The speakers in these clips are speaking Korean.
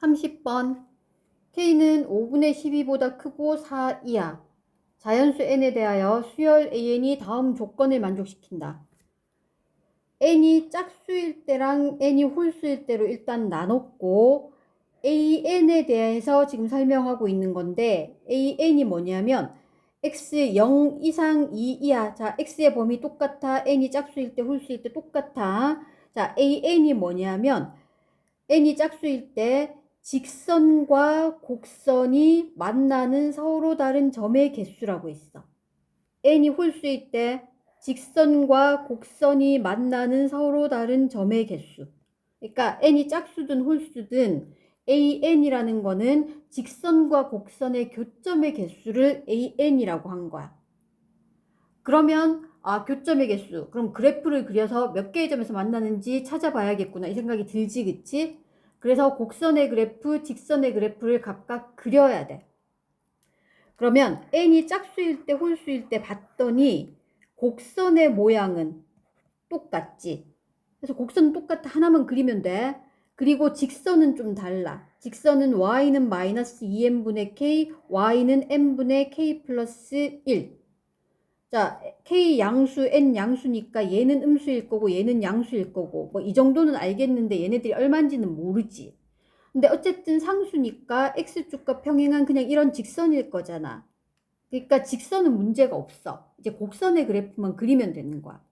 30번. K는 5분의 12보다 크고 4 이하. 자연수 n에 대하여 수열 an이 다음 조건을 만족시킨다. n이 짝수일 때랑 n이 홀수일 때로 일단 나눴고 an에 대해서 지금 설명하고 있는 건데 an이 뭐냐면 x 0 이상 2 이하. 자 x의 범위 똑같아. N이 짝수일 때 홀수일 때 똑같아. 자 an이 뭐냐면 n이 짝수일 때 직선과 곡선이 만나는 서로 다른 점의 개수라고 했어. n이 홀수일 때 직선과 곡선이 만나는 서로 다른 점의 개수. 그러니까 n이 짝수든 홀수든 an이라는 거는 직선과 곡선의 교점의 개수를 an이라고 한 거야. 그러면 아 교점의 개수 그럼 그래프를 그려서 몇 개의 점에서 만나는지 찾아봐야겠구나 이 생각이 들지 그치? 그래서 곡선의 그래프, 직선의 그래프를 각각 그려야 돼. 그러면 n이 짝수일 때, 홀수일 때 봤더니 곡선의 모양은 똑같지. 그래서 곡선은 똑같아. 하나만 그리면 돼. 그리고 직선은 좀 달라. 직선은 y는 마이너스 2n분의 k, y는 n분의 k 플러스 1. 자, k 양수, n 양수니까 얘는 음수일 거고 얘는 양수일 거고 뭐 이 정도는 알겠는데 얘네들이 얼마인지는 모르지. 근데 어쨌든 상수니까 x축과 평행한 그냥 이런 직선일 거잖아. 그러니까 직선은 문제가 없어. 이제 곡선의 그래프만 그리면 되는 거야.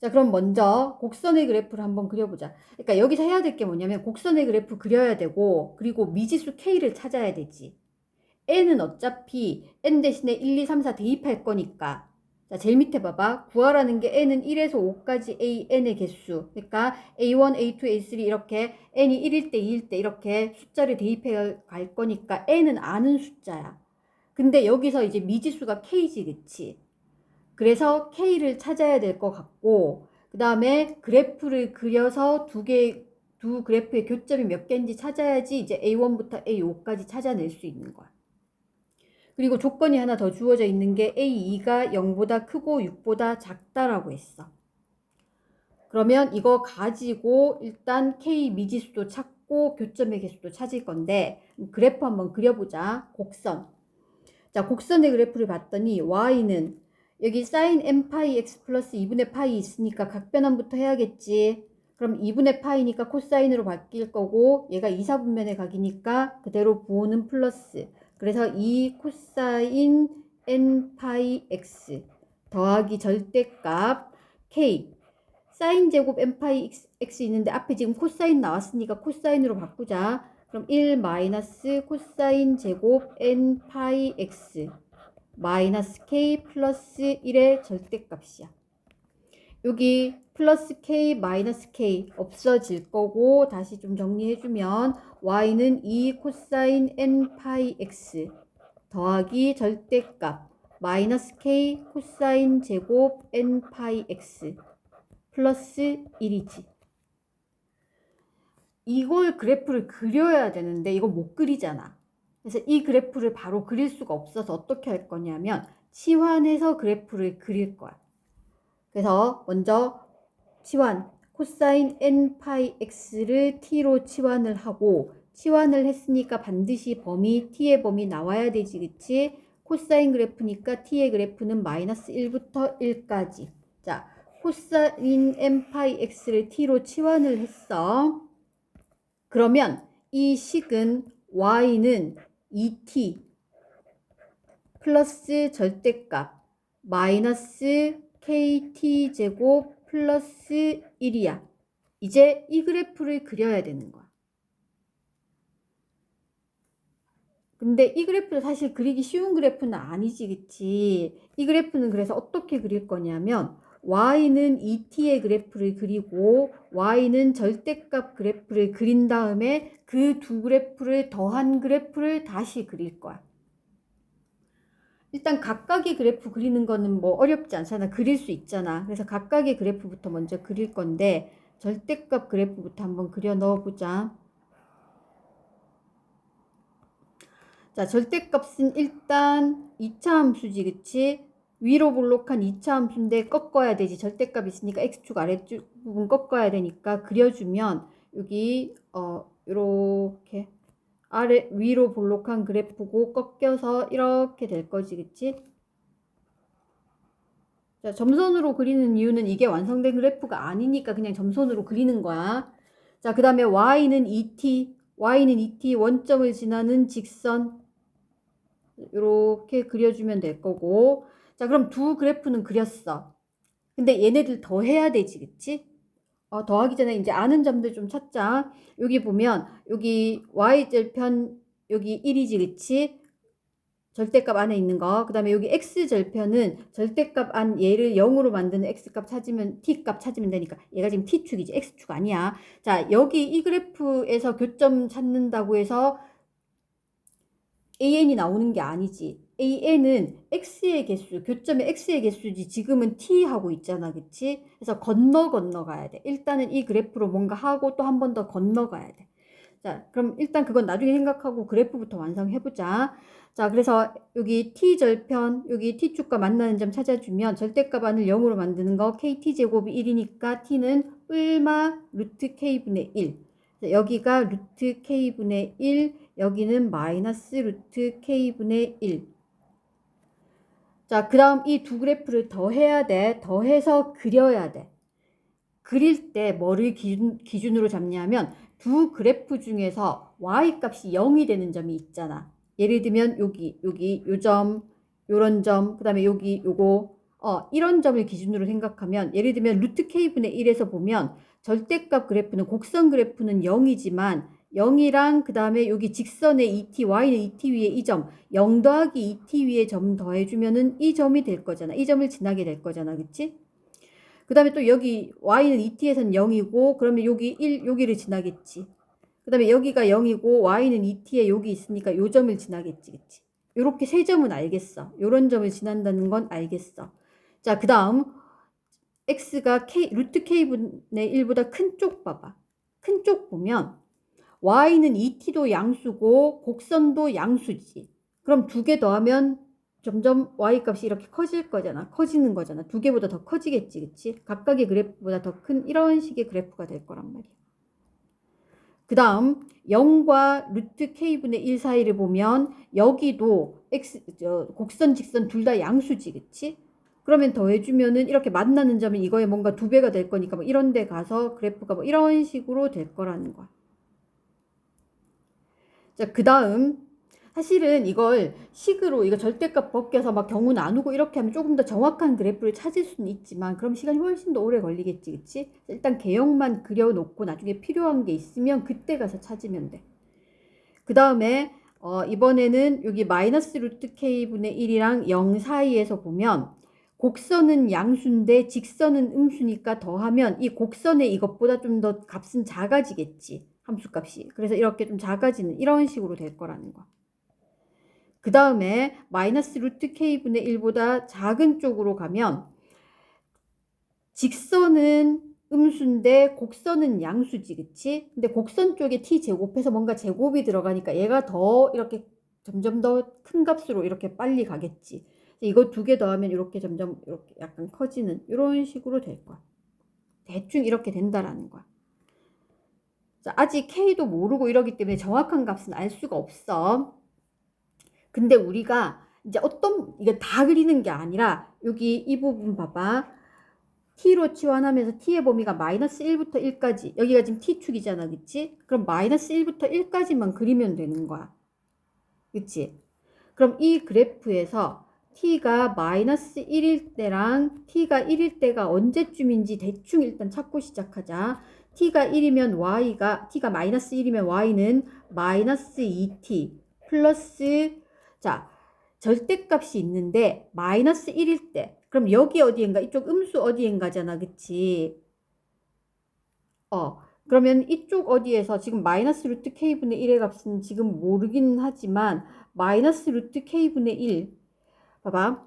자, 그럼 먼저 곡선의 그래프를 한번 그려보자. 그러니까 여기서 해야 될 게 뭐냐면 곡선의 그래프 그려야 되고 그리고 미지수 k를 찾아야 되지. N은 어차피 n 대신에 1, 2, 3, 4 대입할 거니까 자, 제일 밑에 봐봐. 구하라는 게 n은 1에서 5까지 a, n의 개수. 그러니까 a1, a2, a3 이렇게 n이 1일 때, 2일 때 이렇게 숫자를 대입해 갈 거니까 n은 아는 숫자야. 근데 여기서 이제 미지수가 k지, 그치? 그래서 k를 찾아야 될 것 같고 그 다음에 그래프를 그려서 두 개, 두 그래프의 교점이 몇 개인지 찾아야지 이제 a1부터 a5까지 찾아낼 수 있는 거야. 그리고 조건이 하나 더 주어져 있는 게 A2가 0보다 크고 6보다 작다라고 했어. 그러면 이거 가지고 일단 K 미지수도 찾고 교점의 개수도 찾을 건데 그래프 한번 그려보자. 곡선. 자, 곡선의 그래프를 봤더니 Y는 여기 sin n파이 x 플러스 2분의 파이 있으니까 각변환부터 해야겠지. 그럼 2분의 파이니까 코사인으로 바뀔 거고 얘가 2, 4분면의 각이니까 그대로 부호는 플러스. 그래서 2 코사인 n 파이 x 더하기 절대값 k 사인 제곱 n 파이 x 있는데 앞에 지금 코사인 나왔으니까 코사인으로 바꾸자. 그럼 1 마이너스 코사인 제곱 n 파이 x 마이너스 k 플러스 1의 절대값이야. 여기 플러스 k 마이너스 k 없어질 거고 다시 좀 정리해주면 y는 2 코사인 n 파이 x 더하기 절대값 마이너스 k 코사인 제곱 n 파이 x 플러스 1이지. 이걸 그래프를 그려야 되는데 이거 못 그리잖아. 그래서 이 그래프를 바로 그릴 수가 없어서 어떻게 할 거냐면 치환해서 그래프를 그릴 거야. 그래서 먼저 치환 코사인 n 파이 x를 t로 치환을 하고 치환을 했으니까 반드시 범위 t의 범위 나와야 되지 그치? 코사인 그래프니까 t의 그래프는 마이너스 1부터 1까지 자 코사인 n 파이 x를 t로 치환을 했어 그러면 이 식은 y는 2t 플러스 절대값 마이너스 kt 제곱 플러스 1이야. 이제 이 그래프를 그려야 되는 거야. 근데 이 그래프는 사실 그리기 쉬운 그래프는 아니지, 그치? 이 그래프는 그래서 어떻게 그릴 거냐면, y는 2t의 그래프를 그리고, y는 절대값 그래프를 그린 다음에 그 두 그래프를 더한 그래프를 다시 그릴 거야. 일단 각각의 그래프 그리는 거는 뭐 어렵지 않잖아. 그릴 수 있잖아. 그래서 각각의 그래프부터 먼저 그릴 건데 절대값 그래프부터 한번 그려 넣어보자. 자, 절대값은 일단 2차 함수지, 그치? 위로 볼록한 2차 함수인데 꺾어야 되지. 절대값 있으니까 x축 아래쪽 부분 꺾어야 되니까 그려주면 여기 어 요렇게 아래 위로 볼록한 그래프고 꺾여서 이렇게 될 거지 그치? 자, 점선으로 그리는 이유는 이게 완성된 그래프가 아니니까 그냥 점선으로 그리는 거야. 자, 그 다음에 y는 2t, y는 2t 원점을 지나는 직선 이렇게 그려주면 될 거고 자, 그럼 두 그래프는 그렸어. 근데 얘네들 더 해야 되지, 그치? 어, 더하기 전에 이제 아는 점들 좀 찾자. 여기 보면 여기 y절편 여기 1이지, 그치? 절대값 안에 있는 거. 그 다음에 여기 x절편은 절대값 안 얘를 0으로 만드는 x값 찾으면 t값 찾으면 되니까 얘가 지금 t축이지 x축 아니야. 자 여기 이 그래프에서 교점 찾는다고 해서 an이 나오는 게 아니지. An은 x의 개수, 교점의 x의 개수지 지금은 t 하고 있잖아. 그치? 그래서 건너 건너 가야 돼. 일단은 이 그래프로 뭔가 하고 또 한 번 더 건너 가야 돼. 자, 그럼 일단 그건 나중에 생각하고 그래프부터 완성해보자. 자, 그래서 여기 t절편, 여기 t축과 만나는 점 찾아주면 절대값 안을 0으로 만드는 거 kt제곱이 1이니까 t는 얼마 루트 k분의 1. 자, 여기가 루트 k분의 1, 여기는 마이너스 루트 k분의 1. 자, 그 다음 이 두 그래프를 더해야 돼. 더해서 그려야 돼. 그릴 때 뭐를 기준, 기준으로 잡냐면 두 그래프 중에서 y값이 0이 되는 점이 있잖아. 예를 들면 여기 여기 요 점, 요런 점, 그 다음에 여기 요거 어 이런 점을 기준으로 생각하면 예를 들면 루트 k분의 1에서 보면 절대값 그래프는 곡선 그래프는 0이지만 0이랑 그 다음에 여기 직선의 2t, y는 2t 위에 이 점, 0 더하기 2t 위에 점 더해주면은 이 점이 될 거잖아. 이 점을 지나게 될 거잖아. 그치? 그 다음에 또 여기 y는 2t에선 0이고 그러면 여기 1 여기를 지나겠지. 그 다음에 여기가 0이고 y는 2t에 여기 있으니까 요 점을 지나겠지. 그치? 요렇게 세 점은 알겠어. 요런 점을 지난다는 건 알겠어. 자, 그 다음 x가 k, 루트 k분의 1보다 큰 쪽 봐봐. 큰 쪽 보면 y는 2t도 양수고 곡선도 양수지. 그럼 두 개 더하면 점점 y 값이 이렇게 커질 거잖아. 커지는 거잖아. 두 개보다 더 커지겠지. 그치? 각각의 그래프보다 더 큰 이런 식의 그래프가 될 거란 말이야. 그 다음 0과 루트 k분의 1 사이를 보면 여기도 x, 저, 곡선, 직선 둘 다 양수지. 그치? 그러면 더해주면은 이렇게 만나는 점은 이거에 뭔가 두 배가 될 거니까 뭐 이런 데 가서 그래프가 뭐 이런 식으로 될 거라는 거야. 자, 그 다음 사실은 이걸 식으로 이거 절대값 벗겨서 막 경우 나누고 이렇게 하면 조금 더 정확한 그래프를 찾을 수는 있지만 그럼 시간이 훨씬 더 오래 걸리겠지 그치? 일단 개형만 그려놓고 나중에 필요한 게 있으면 그때 가서 찾으면 돼 그 다음에 어, 이번에는 여기 마이너스 루트 k분의 1이랑 0 사이에서 보면 곡선은 양수인데 직선은 음수니까 더하면 이 곡선의 이것보다 좀 더 값은 작아지겠지 함수값이 그래서 이렇게 좀 작아지는 이런 식으로 될 거라는 거. 그 다음에 마이너스 루트 k분의 1보다 작은 쪽으로 가면 직선은 음수인데 곡선은 양수지 그치? 근데 곡선 쪽에 t 제곱해서 뭔가 제곱이 들어가니까 얘가 더 이렇게 점점 더 큰 값으로 이렇게 빨리 가겠지. 이거 두 개 더하면 이렇게 점점 이렇게 약간 커지는 이런 식으로 될 거야. 대충 이렇게 된다라는 거야. 자, 아직 k도 모르고 이러기 때문에 정확한 값은 알 수가 없어. 근데 우리가 이제 어떤 이게 다 그리는 게 아니라 여기 이 부분 봐봐. t로 치환하면서 t의 범위가 마이너스 1부터 1까지 여기가 지금 t축이잖아 그치? 그럼 마이너스 1부터 1까지만 그리면 되는 거야 그치? 그럼 이 그래프에서 t가 마이너스 1일 때랑 t가 1일 때가 언제쯤인지 대충 일단 찾고 시작하자 t가 1이면 y가 t가 마이너스 1이면 y는 마이너스 2t 플러스 자, 절대값이 있는데 마이너스 1일 때. 그럼 여기 어디인가? 이쪽 음수 어디인가잖아. 그치? 어 그러면 이쪽 어디에서 지금 마이너스 루트 k분의 1의 값은 지금 모르긴 하지만 마이너스 루트 k분의 1 봐봐.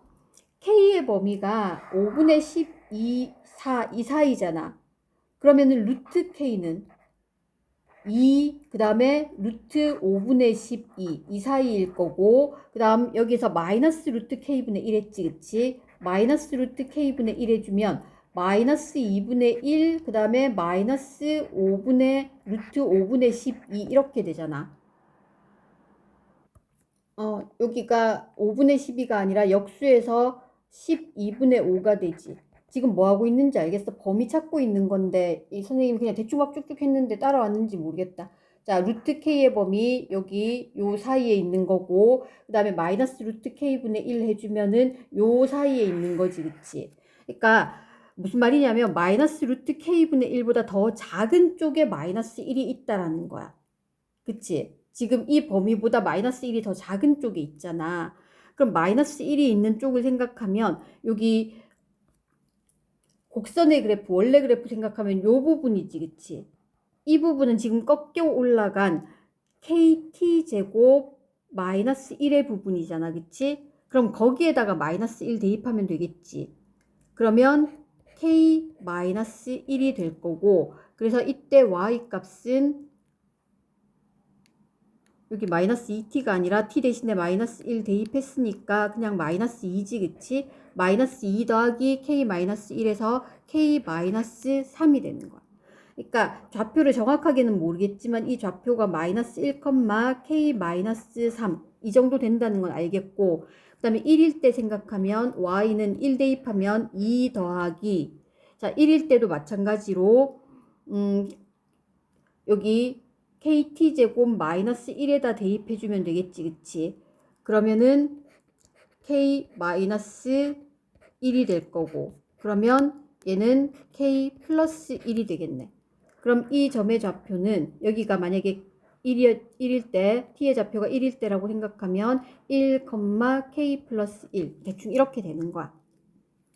k의 범위가 5분의 12 4, 이 사이잖아 그러면은 루트 k는 2, 그 다음에 루트 5분의 12, 이 사이일 거고, 그 다음 여기서 마이너스 루트 k분의 1 했지, 그치? 마이너스 루트 k분의 1 해주면 마이너스 2분의 1, 그 다음에 마이너스 5분의 루트 5분의 12 이렇게 되잖아. 어, 여기가 5분의 12가 아니라 역수에서 12분의 5가 되지. 지금 뭐 하고 있는지 알겠어? 범위 찾고 있는 건데 이 선생님 그냥 대충 막 쭉쭉 했는데 따라왔는지 모르겠다. 자, 루트 k의 범위 여기 요 사이에 있는 거고 그 다음에 마이너스 루트 k분의 1 해주면은 요 사이에 있는 거지, 그치? 그러니까 무슨 말이냐면 마이너스 루트 k분의 1보다 더 작은 쪽에 마이너스 1이 있다라는 거야. 그치? 지금 이 범위보다 마이너스 1이 더 작은 쪽에 있잖아. 그럼 마이너스 1이 있는 쪽을 생각하면 여기 곡선의 그래프, 원래 그래프 생각하면 요 부분이지, 그치? 이 부분은 지금 꺾여 올라간 kt 제곱 마이너스 1의 부분이잖아, 그치? 그럼 거기에다가 마이너스 1 대입하면 되겠지. 그러면 k 마이너스 1이 될 거고, 그래서 이때 y 값은 여기 마이너스 2t가 아니라 t 대신에 마이너스 1 대입했으니까 그냥 마이너스 2지 그치? 마이너스 2 더하기 k 마이너스 1에서 k 마이너스 3이 되는 거야. 그러니까 좌표를 정확하게는 모르겠지만 이 좌표가 마이너스 1, k 마이너스 3 이 정도 된다는 건 알겠고 그 다음에 1일 때 생각하면 y는 1 대입하면 2 더하기 자 1일 때도 마찬가지로 음 여기 kt제곱 마이너스 1에다 대입해주면 되겠지, 그치? 그러면은 k 마이너스 1이 될 거고, 그러면 얘는 k 플러스 1이 되겠네. 그럼 이 점의 좌표는 여기가 만약에 1일, 1일 때, t의 좌표가 1일 때라고 생각하면 1, k 플러스 1. 대충 이렇게 되는 거야.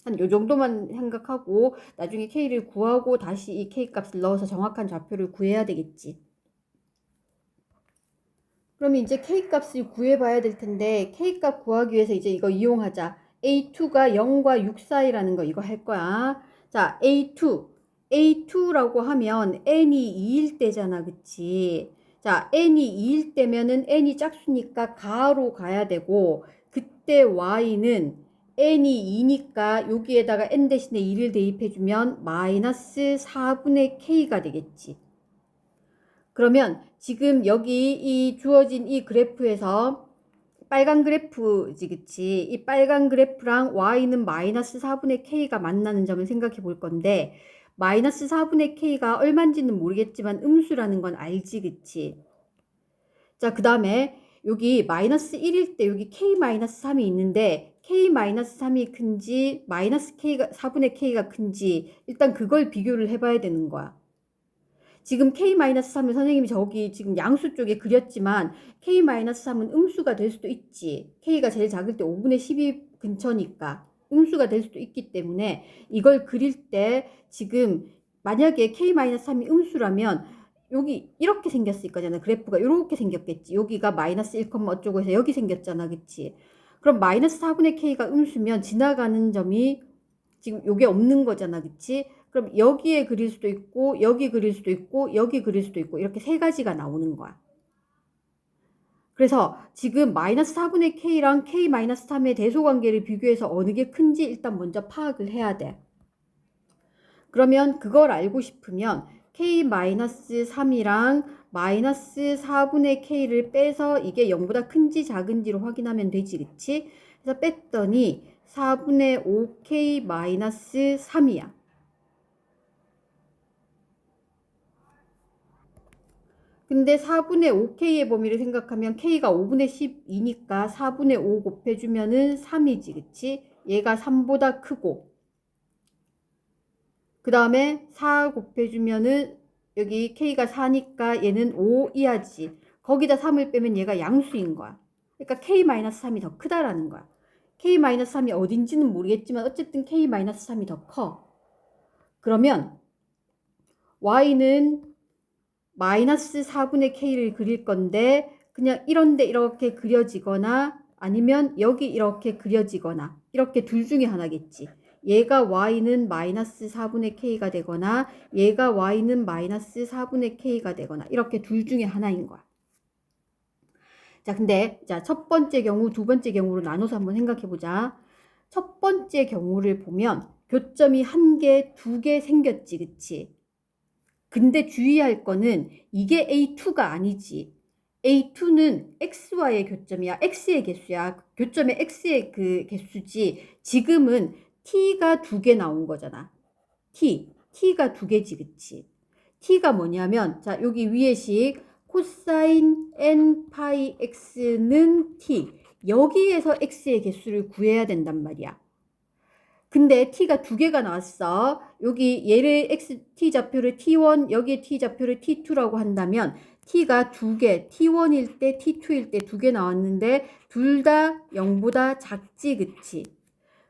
한 요 정도만 생각하고 나중에 k를 구하고 다시 이 k 값을 넣어서 정확한 좌표를 구해야 되겠지. 그러면 이제 K값을 구해봐야 될 텐데 K값 구하기 위해서 이제 이거 이용하자. A2가 0과 6 사이라는 거 이거 할 거야. 자, A2. A2라고 하면 N이 2일 때잖아. 그치? 자, N이 2일 때면은 N이 짝수니까 가로 가야 되고 그때 Y는 N이 2니까 여기에다가 N 대신에 2를 대입해주면 마이너스 4분의 K가 되겠지. 그러면 지금 여기 이 주어진 이 그래프에서 빨간 그래프지 그치? 이 빨간 그래프랑 y는 마이너스 4분의 k가 만나는 점을 생각해 볼 건데 마이너스 4분의 k가 얼마인지는 모르겠지만 음수라는 건 알지 그치? 자 그 다음에 여기 마이너스 1일 때 여기 k 마이너스 3이 있는데 k 마이너스 3이 큰지 마이너스 k가 4분의 k가 큰지 일단 그걸 비교를 해봐야 되는 거야 지금 K-3을 선생님이 저기 지금 양수 쪽에 그렸지만 K-3은 음수가 될 수도 있지. K가 제일 작을 때 5분의 12 근처니까 음수가 될 수도 있기 때문에 이걸 그릴 때 지금 만약에 K-3이 음수라면 여기 이렇게 생겼을 거잖아. 그래프가 이렇게 생겼겠지. 여기가 마이너스 1, 어쩌고 해서 여기 생겼잖아. 그치? 그럼 마이너스 4분의 K가 음수면 지나가는 점이 지금 요게 없는 거잖아. 그치? 그럼 여기에 그릴 수도 있고 여기 그릴 수도 있고 여기 그릴 수도 있고 이렇게 세 가지가 나오는 거야. 그래서 지금 마이너스 4분의 k랑 k 마이너스 3의 대소관계를 비교해서 어느 게 큰지 일단 먼저 파악을 해야 돼. 그러면 그걸 알고 싶으면 k 마이너스 3이랑 마이너스 4분의 k를 빼서 이게 0보다 큰지 작은지로 확인하면 되지, 그치? 그래서 뺐더니 4분의 5k 마이너스 3이야. 근데 4분의 5k의 범위를 생각하면 k가 5분의 12니까 4분의 5 곱해주면은 3이지, 그치? 얘가 3보다 크고. 그 다음에 4 곱해주면은 여기 k가 4니까 얘는 5 이하지. 거기다 3을 빼면 얘가 양수인 거야. 그러니까 k-3이 더 크다라는 거야. k-3이 어딘지는 모르겠지만 어쨌든 k-3이 더 커. 그러면 y는 마이너스 4분의 k를 그릴 건데 그냥 이런데 이렇게 그려지거나 아니면 여기 이렇게 그려지거나 이렇게 둘 중에 하나겠지. 얘가 y는 마이너스 4분의 k가 되거나 얘가 y는 마이너스 4분의 k가 되거나 이렇게 둘 중에 하나인 거야. 자, 근데 자, 첫 번째 경우, 두 번째 경우로 나눠서 한번 생각해 보자. 첫 번째 경우를 보면 교점이 한 개, 두 개 생겼지, 그치? 근데 주의할 거는 이게 A2가 아니지. A2는 XY의 교점이야. X의 개수야. 교점의 X의 그 개수지. 지금은 T가 두 개 나온 거잖아. T. T가 두 개지, 그치? T가 뭐냐면, 자, 여기 위에 식 코사인 N 파이 X는 T. 여기에서 X의 개수를 구해야 된단 말이야. 근데 t가 두 개가 나왔어. 여기 얘를 x t 좌표를 t1, 여기에 t 좌표를 t2라고 한다면 t가 두 개, t1일 때, t2일 때 두 개 나왔는데 둘 다 0보다 작지, 그치?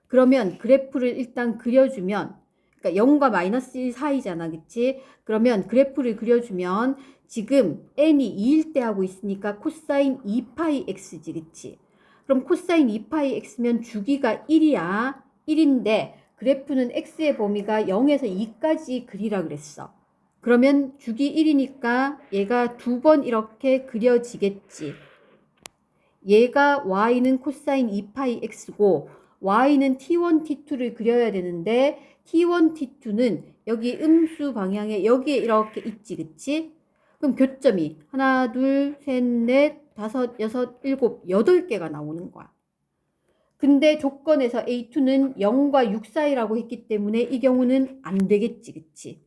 그러면 그래프를 일단 그려주면 그러니까 0과 마이너스 1 사이잖아, 그치? 그러면 그래프를 그려주면 지금 n이 2일 때 하고 있으니까 코사인 2파이 x지, 그치? 그럼 코사인 2파이 x면 주기가 1이야. 1인데 그래프는 x의 범위가 0에서 2까지 그리라 그랬어. 그러면 주기 1이니까 얘가 두 번 이렇게 그려지겠지. 얘가 y는 코사인 2파이 x고 y는 t1, t2를 그려야 되는데 t1, t2는 여기 음수 방향에 여기에 이렇게 있지, 그치? 그럼 교점이 하나, 둘, 셋, 넷, 다섯, 여섯, 일곱, 여덟 개가 나오는 거야. 근데 조건에서 A2는 0과 6 사이라고 했기 때문에 이 경우는 안 되겠지, 그치?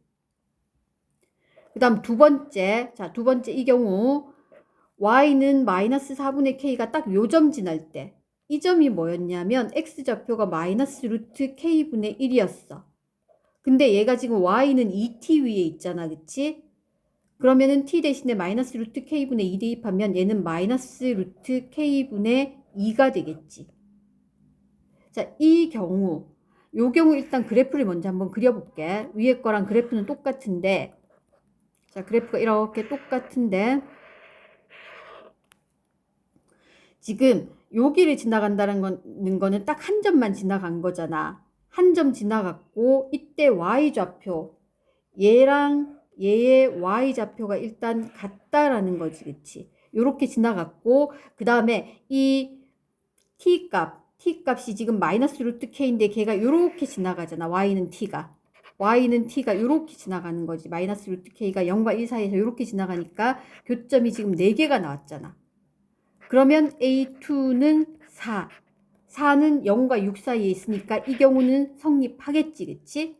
그 다음 두 번째, 자, 두 번째 이 경우 y는 마이너스 4분의 k가 딱 요 점 지날 때 이 점이 뭐였냐면 x좌표가 마이너스 루트 k분의 1이었어. 근데 얘가 지금 y는 2t 위에 있잖아, 그치? 그러면은 t 대신에 마이너스 루트 k분의 2 대입하면 얘는 마이너스 루트 k분의 2가 되겠지. 자, 이 경우, 요 경우 일단 그래프를 먼저 한번 그려볼게. 위에 거랑 그래프는 똑같은데, 자, 그래프가 이렇게 똑같은데, 지금 여기를 지나간다는 건, 거는 딱 한 점만 지나간 거잖아. 한 점 지나갔고, 이때 y좌표, 얘랑 얘의 y좌표가 일단 같다라는 거지, 그치? 요렇게 지나갔고, 그 다음에 이 t값, t값이 지금 마이너스 루트 k인데 걔가 요렇게 지나가잖아. y는 t가. y는 t가 요렇게 지나가는 거지. 마이너스 루트 k가 0과 1 사이에서 요렇게 지나가니까 교점이 지금 4개가 나왔잖아. 그러면 a2는 4. 4는 0과 6 사이에 있으니까 이 경우는 성립하겠지. 그치?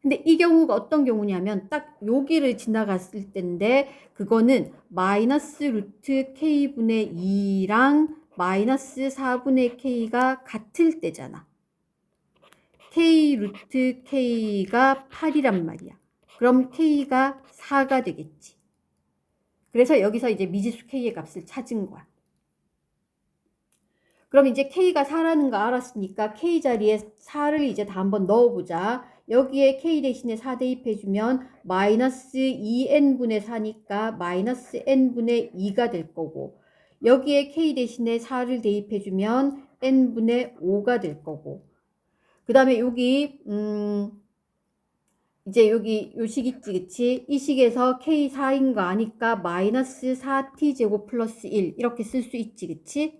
근데 이 경우가 어떤 경우냐면 딱 여기를 지나갔을 때인데 그거는 마이너스 루트 k분의 2랑 마이너스 4분의 k가 같을 때잖아. k 루트 k가 8이란 말이야. 그럼 k가 4가 되겠지. 그래서 여기서 이제 미지수 k의 값을 찾은 거야. 그럼 이제 k가 4라는 거 알았으니까 k 자리에 4를 이제 다 한번 넣어보자. 여기에 k 대신에 4 대입해주면 마이너스 2n분의 4니까 마이너스 n분의 2가 될 거고 여기에 k 대신에 4를 대입해 주면 n분의 5가 될 거고. 그 다음에 여기 음 이제 여기 요식 있지 그치? 이 식에서 k 4인 거 아니까 마이너스 4t 제곱 플러스 1 이렇게 쓸 수 있지 그치?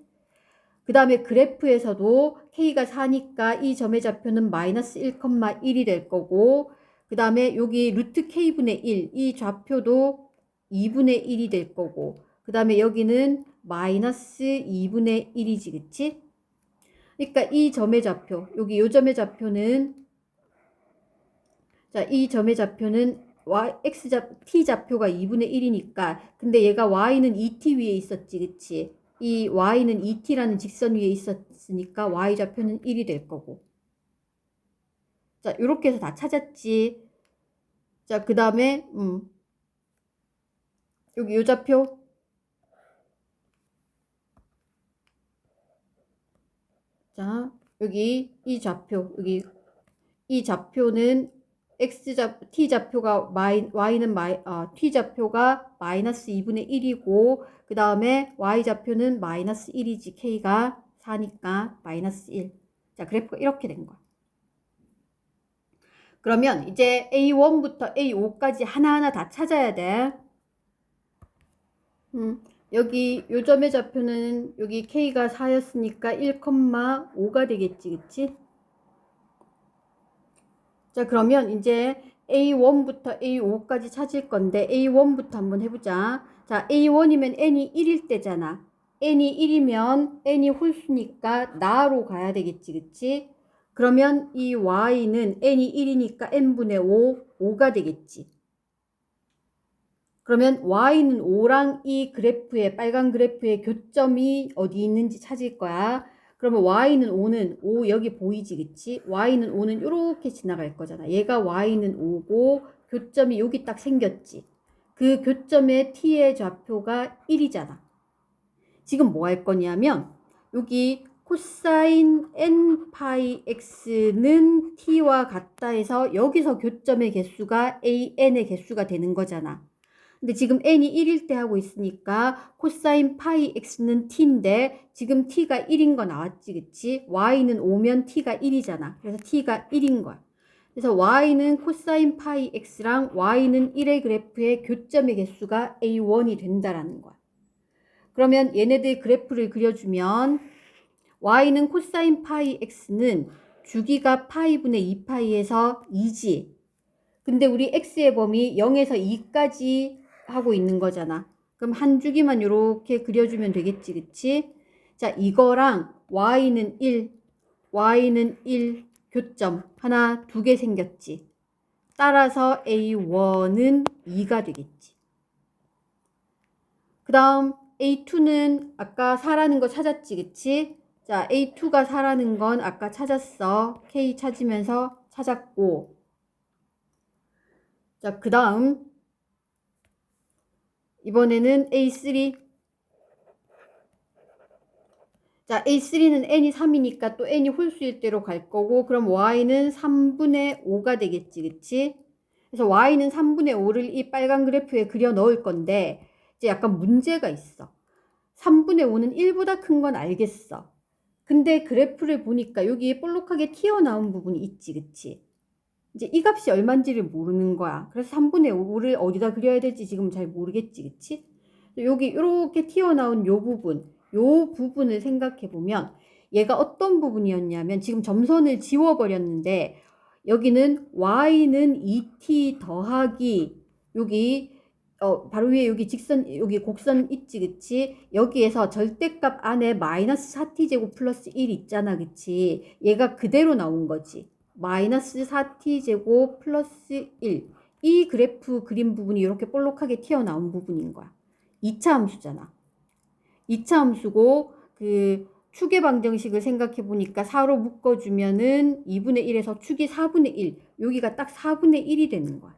그 다음에 그래프에서도 k가 4니까 이 점의 좌표는 마이너스 1,1이 될 거고. 그 다음에 여기 루트 k분의 1 이 좌표도 2분의 1이 될 거고. 그 다음에 여기는 마이너스 2분의 1이지 그치? 그러니까 이 점의 좌표 여기 요 점의 좌표는 자 이 점의 좌표는 y, x 좌, t 좌표가 2분의 1이니까 근데 얘가 y는 2t 위에 있었지 그치? 이 y는 2t라는 직선 위에 있었으니까 y 좌표는 1이 될 거고 자 이렇게 해서 다 찾았지 자 그 다음에 음 여기 요 좌표 자, 여기 이 좌표, 여기 이 좌표는 x 좌 t 좌표가 마이, y는 마이, 아, t 좌표가 마이너스 2분의 1이고 그 다음에 y 좌표는 마이너스 1이지 k가 4니까 마이너스 1. 자, 그래프가 이렇게 된 거야. 그러면 이제 A1부터 A5까지 하나하나 다 찾아야 돼. 음. 여기 요점의 좌표는 여기 k가 4였으니까 1,5가 되겠지, 그치? 자, 그러면 이제 A1부터 A5까지 찾을 건데 A1부터 한번 해보자. 자, A1이면 n이 1일 때잖아. n이 1이면 n이 홀수니까 나로 가야 되겠지, 그치? 그러면 이 y는 n이 1이니까 n분의 5, 5가 되겠지. 그러면 y는 5랑 이 그래프의 빨간 그래프의 교점이 어디 있는지 찾을 거야. 그러면 y는 5는 5 여기 보이지 그치? y는 5는 이렇게 지나갈 거잖아. 얘가 y는 5고 교점이 여기 딱 생겼지. 그 교점의 t의 좌표가 1이잖아. 지금 뭐 할 거냐면 여기 코사인 n 파이 x는 t와 같다 해서 여기서 교점의 개수가 an의 개수가 되는 거잖아. 근데 지금 n이 1일 때 하고 있으니까 코사인 파이 x는 t인데 지금 t가 1인 거 나왔지 그치? y는 5면 t가 1이잖아. 그래서 t가 1인 거야. 그래서 y는 코사인 파이 x랑 y는 1의 그래프의 교점의 개수가 a1이 된다라는 거야. 그러면 얘네들 그래프를 그려주면 y는 코사인 파이 x는 주기가 파이분의 2파이에서 2지. 근데 우리 x의 범위 0에서 2까지 하고 있는 거잖아. 그럼 한 주기만 이렇게 그려주면 되겠지, 그치? 자, 이거랑 y는 1, y는 1 교점 하나, 두 개 생겼지. 따라서 a1은 2가 되겠지. 그 다음 a2는 아까 4라는 거 찾았지, 그치? 자, a2가 4라는 건 아까 찾았어. k 찾으면서 찾았고. 자, 그 다음 이번에는 A3. 자, A3는 n이 3이니까 또 n이 홀수일 대로 갈 거고, 그럼 y는 3분의 5가 되겠지, 그치? 그래서 y는 3분의 5를 이 빨간 그래프에 그려 넣을 건데, 이제 약간 문제가 있어. 3분의 5는 1보다 큰 건 알겠어. 근데 그래프를 보니까 여기 볼록하게 튀어나온 부분이 있지, 그치? 이제 이 값이 얼마인지를 모르는 거야. 그래서 3분의 5를 어디다 그려야 될지 지금 잘 모르겠지, 그치? 여기 이렇게 튀어나온 요 부분, 요 부분을 생각해 보면 얘가 어떤 부분이었냐면 지금 점선을 지워버렸는데 여기는 y는 2t 더하기 여기 어 바로 위에 여기 직선 여기 곡선 있지 그치 여기에서 절대값 안에 마이너스 4t 제곱 플러스 1 있잖아 그치 얘가 그대로 나온 거지 마이너스 4t 제곱 플러스 1. 이 그래프 그림 부분이 이렇게 볼록하게 튀어나온 부분인 거야. 2차 함수잖아. 2차 함수고 그 축의 방정식을 생각해 보니까 4로 묶어 주면은 2분의 1에서 축이 4분의 1. 여기가 딱 4분의 1이 되는 거야.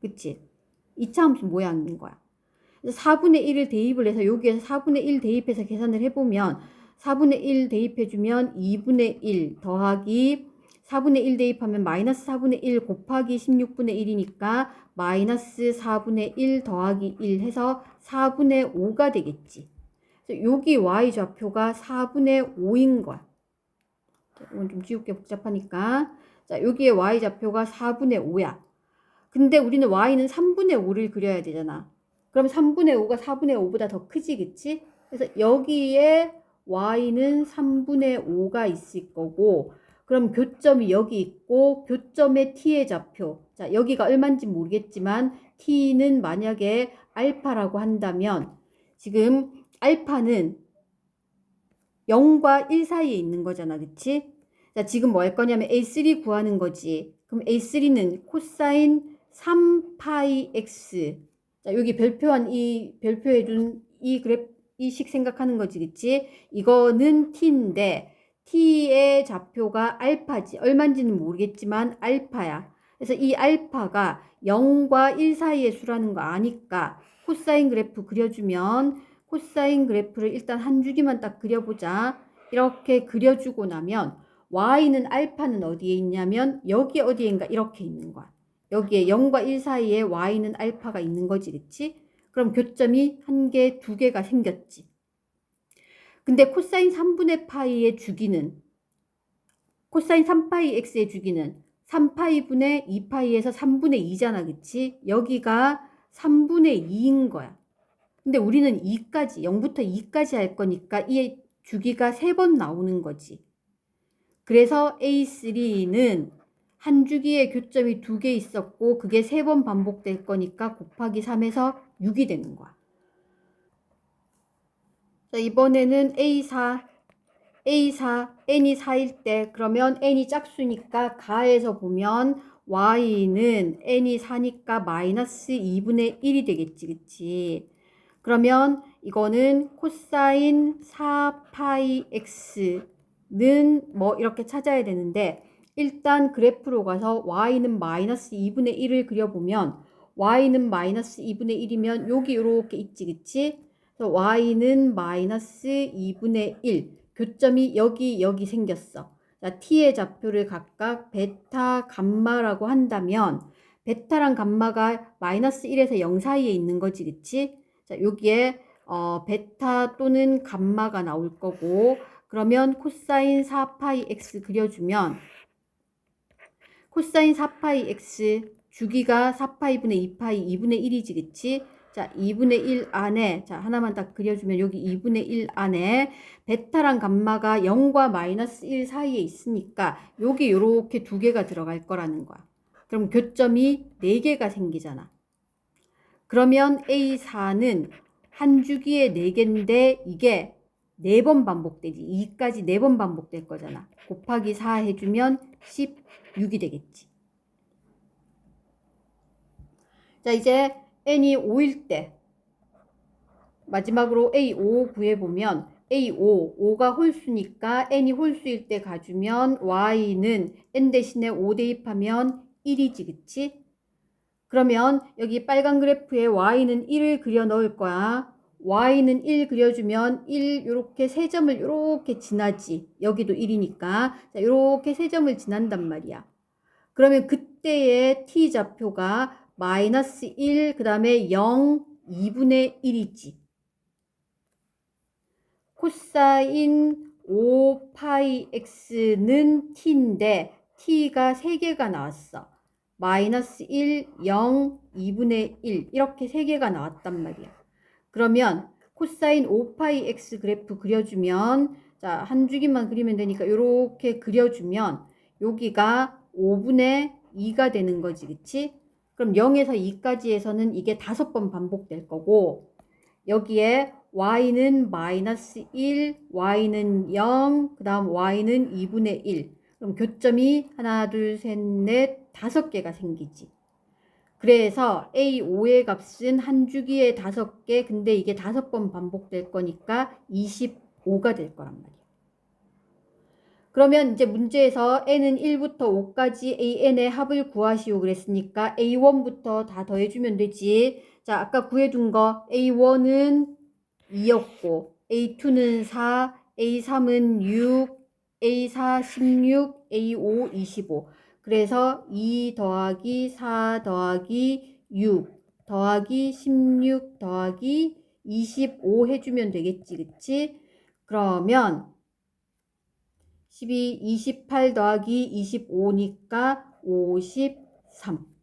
그치? 2차 함수 모양인 거야. 그래서 4분의 1을 대입을 해서 여기에서 4분의 1 대입해서 계산을 해보면 4분의 1 대입해주면 2분의 1 더하기 4분의 1 대입하면 마이너스 4분의 1 곱하기 16분의 1이니까 마이너스 4분의 1 더하기 1 해서 4분의 5가 되겠지. 여기 y 좌표가 4분의 5인 거야. 이건 좀 지우개 복잡하니까. 자, 여기에 y 좌표가 4분의 5야. 근데 우리는 y는 3분의 5를 그려야 되잖아. 그럼 3분의 5가 4분의 5보다 더 크지, 그치? 그래서 여기에 y는 3분의 5가 있을 거고, 그럼 교점이 여기 있고 교점의 t의 좌표. 자, 여기가 얼마인지 모르겠지만 t는 만약에 알파라고 한다면 지금 알파는 0과 1 사이에 있는 거잖아. 그치? 자, 지금 뭐 할 거냐면 A3 구하는 거지. 그럼 A3는 코사인 3파이 x. 자, 여기 별표한 이 별표해 준 이 그래프 이식 생각하는 거지. 그치? 이거는 t인데 t의 좌표가 알파지. 얼마인지는 모르겠지만 알파야. 그래서 이 알파가 0과 1 사이의 수라는 거 아니까 코사인 그래프 그려주면 코사인 그래프를 일단 한 줄기만 딱 그려보자. 이렇게 그려주고 나면 y는 알파는 어디에 있냐면 여기 어디인가 이렇게 있는 거야. 여기에 0과 1 사이에 y는 알파가 있는 거지, 그치? 그럼 교점이 한 개, 두 개가 생겼지. 근데 코사인 3분의 파이의 주기는 코사인 3파이 x의 주기는 3파이분의 2파이에서 3분의 2잖아. 그치? 여기가 3분의 2인 거야. 근데 우리는 2까지 0부터 2까지 할 거니까 이 주기가 3번 나오는 거지. 그래서 A3는 한 주기에 교점이 두 개 있었고 그게 세 번 반복될 거니까 곱하기 3에서 6이 되는 거야. 자, 이번에는 A4, A4, n이 4일 때 그러면 n이 짝수니까 가에서 보면 y는 n이 4니까 마이너스 2분의 1이 되겠지, 그치? 그러면 이거는 코사인 4파이 x는 뭐 이렇게 찾아야 되는데 일단 그래프로 가서 y는 마이너스 2분의 1을 그려보면 y는 마이너스 2분의 1이면 여기 이렇게 있지 그치? Y는 마이너스 2분의 1 교점이 여기 여기 생겼어. 자, t의 좌표를 각각 베타 감마라고 한다면 베타랑 감마가 마이너스 1에서 0 사이에 있는 거지 그치? 자, 여기에 어, 베타 또는 감마가 나올 거고 그러면 코사인 4파이 x 그려주면 코사인 4파이 x 주기가 4파이분의 2파이 2분의 1이지 그치? 자 2분의 1 안에 자 하나만 딱 그려주면 여기 2분의 1 안에 베타랑 감마가 0과 마이너스 1 사이에 있으니까 여기 이렇게 두 개가 들어갈 거라는 거야. 그럼 교점이 4개가 생기잖아. 그러면 A4는 한 주기에 4개인데 이게 4번 반복되지. 2까지 4번 반복될 거잖아. 곱하기 4 해주면 16이 되겠지. 자, 이제 n이 5일 때 마지막으로 A5 구해보면 A5, 5가 홀수니까 n이 홀수일 때 가주면 y는 n 대신에 5 대입하면 1이지, 그치? 그러면 여기 빨간 그래프에 y는 1을 그려 넣을 거야. y는 1 그려주면 1 이렇게 세 점을 이렇게 지나지. 여기도 1이니까. 자, 이렇게 세 점을 지난단 말이야. 그러면 그때의 t 좌표가 마이너스 1, 그 다음에 0, 2분의 1이지. 코사인 5파이 x는 t인데 t가 3개가 나왔어. 마이너스 1, 0, 2분의 1 이렇게 3개가 나왔단 말이야. 그러면 코사인 5파이 x 그래프 그려주면 자, 한 주기만 그리면 되니까 이렇게 그려주면 여기가 5분의 2가 되는 거지, 그치? 그럼 0에서 2까지 해서는 이게 다섯 번 반복될 거고 여기에 y는 마이너스 1, y는 0, 그 다음 y는 2분의 1. 그럼 교점이 하나, 둘, 셋, 넷, 다섯 개가 생기지. 그래서 A5의 값은 한 주기에 다섯 개, 근데 이게 다섯 번 반복될 거니까 25가 될 거란 말이야. 그러면 이제 문제에서 n은 1부터 5까지 an의 합을 구하시오 그랬으니까 a1부터 다 더해주면 되지. 자, 아까 구해둔 거 a1은 2였고 a2는 4, a3은 6, a4 16, a5 25. 그래서 2 더하기 4 더하기 6 더하기 16 더하기 25 해주면 되겠지, 그치? 그러면 12, 28 더하기 25니까 53.